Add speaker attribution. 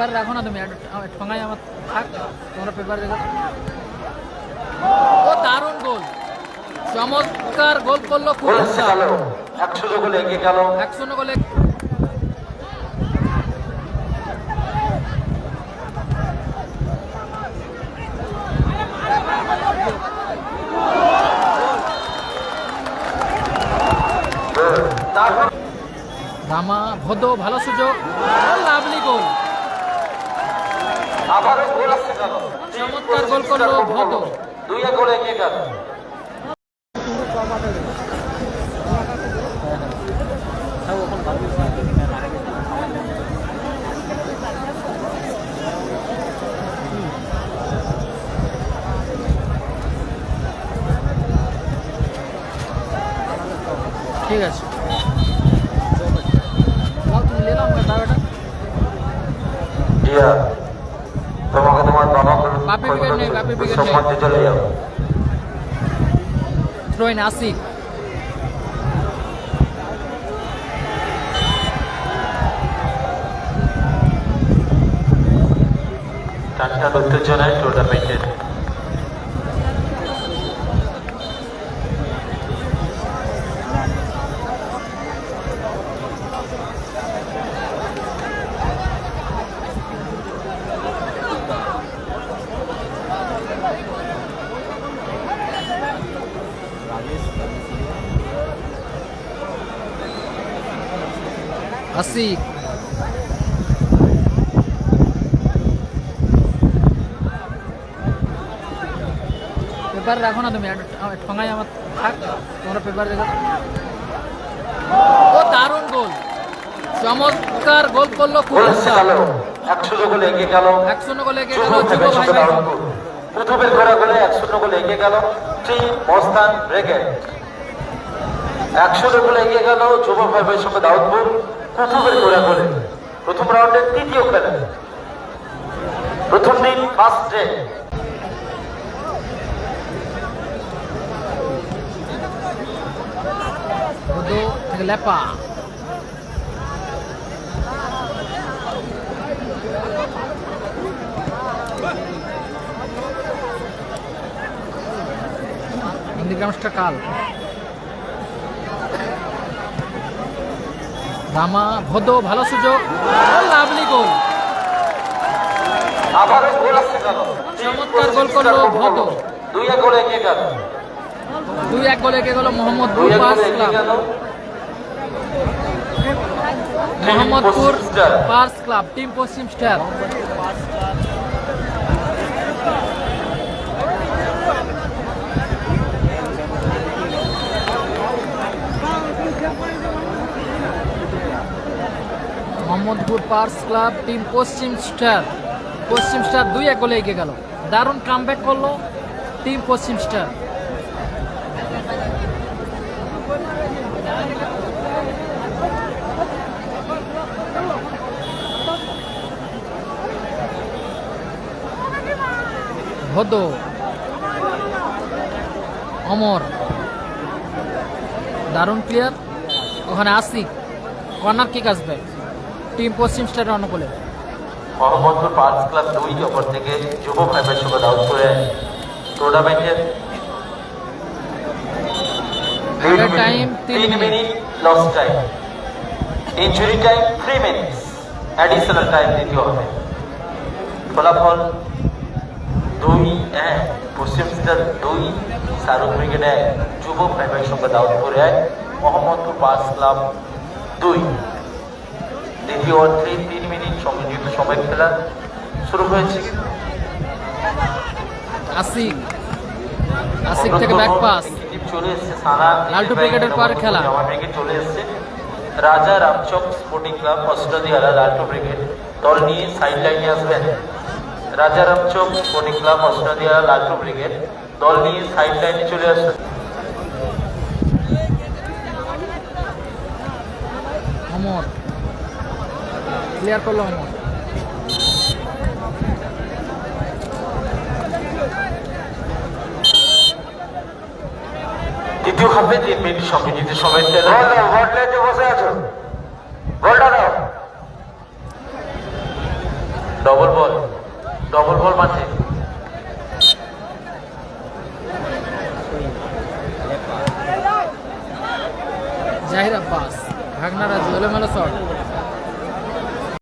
Speaker 1: Paper রাখো না তুমি ঠোঙায় আমার থাক তোমরা পেপার দেখো। ও দারুণ গোল। চমৎকার গোল করল
Speaker 2: একশো গোলে এগিয়ে গেল।
Speaker 1: এক গোলে। রামা ভদ ভালো সুযোগ। Lovely goal. চমৎকার গোল করল ভদ।
Speaker 2: দুই গোলে এগিয়ে গেল।
Speaker 1: ঠিক আছে। তুমি নিলাম
Speaker 2: তোমাকে তোমার বাবা
Speaker 1: বাপি ব্রিগেড নেই, বাপি ব্রিগেড নেই।
Speaker 2: সম্মান দিয়ে চলে যাও
Speaker 1: থ্রোইন আসিক
Speaker 2: টানটান উত্তেজনায় টুর্নামেন্টের
Speaker 1: আসিক পেপার রাখো না তুমি ঠোঙায় আমার থাক তোমরা পেপার দেখো। ও দারুণ গোল চমৎকার গোল করল কুয়াশা
Speaker 2: একশো গোলে এগিয়ে গেল।
Speaker 1: এগিয়ে গেল যুব ভাই ভাই
Speaker 2: দারুণ গোল। প্রথমের ঘোরা গোলে এক গোলে এগিয়ে গেল। টিম মস্তান ব্রিগেড একশো গোলে এগিয়ে গেল যুব ভাইবের সঙ্গে দাউদপুর। প্রথমের ঘোরা গোলে প্রথম রাউন্ডের তৃতীয় খেলা। প্রথম দিন ফার্স্ট ডে
Speaker 1: লেপা। নন্দীগ্রামসটা কাল। রামা ভদ ভালো সুযোগ। Lovely goal. চমৎকার গোল করল ভদ।
Speaker 2: দুই এক গোলে এগিয়ে গোলে
Speaker 1: মোহাম্মদপুর পাস club. Mohammadpur purse club team Paschim star. Mohammadpur purse club team Paschim star Paschim star দুই এক গোলে এগিয়ে গেল। দারুণ কাম কামব্যাক করল টিম পশ্চিম স্টার। ভদ অমর, দারুণ প্লেয়ার ওখানে আসি কর্নার কিক আসবে। টিম পশ্চিম স্টারের অনুকূলে
Speaker 2: মোহাম্মদপুর পার্কস ক্লাব দুই অপর থেকে যুব ভাইবের সঙ্গে দাউদপুরে টুর্নামেন্টের
Speaker 1: Added time তিন minute.
Speaker 2: Loss time injury time three minutes additional time দিতে হবে। ফলাফল দুই এক। পশ্চিম স্টার দুই শাহরুখ ব্রিগেড এক। যুব ভাইবের সঙ্গে দাউদপুরে এক। মোহাম্মদপুর পার্কস ক্লাব দুই। দ্বিতীয় অর্থে তিন মিনিট সংযোজিত সময় খেলা শুরু হয়েছে।
Speaker 1: আসিক আসিক থেকে ব্যাক পাস
Speaker 2: চলে এসেছে সানা
Speaker 1: লালটু ব্রিগেডের পর খেলা।
Speaker 2: জামা ব্রিগেড চলে এসেছে। রাজা রামচক স্পোর্টিং ক্লাব অস্ট্রেলিয়ারা লালটু ব্রিগেড দল নিয়ে সাইড লাইনে আসবেন। Raja Ramchak sporting club Australia Laltu brigade দল নিয়ে সাইড লাইনে চলে আসবেন।
Speaker 1: অমর ক্লিয়ার করল
Speaker 2: দ্বিতীয় হাফে তিন মিনিট সংযোজিত সময় বসে আছো? গোলটা দাও। ডবল বল ডবল বল মাঠে।
Speaker 1: জাহির আব্বাস ভাগনা রাজু এলোমেলো শট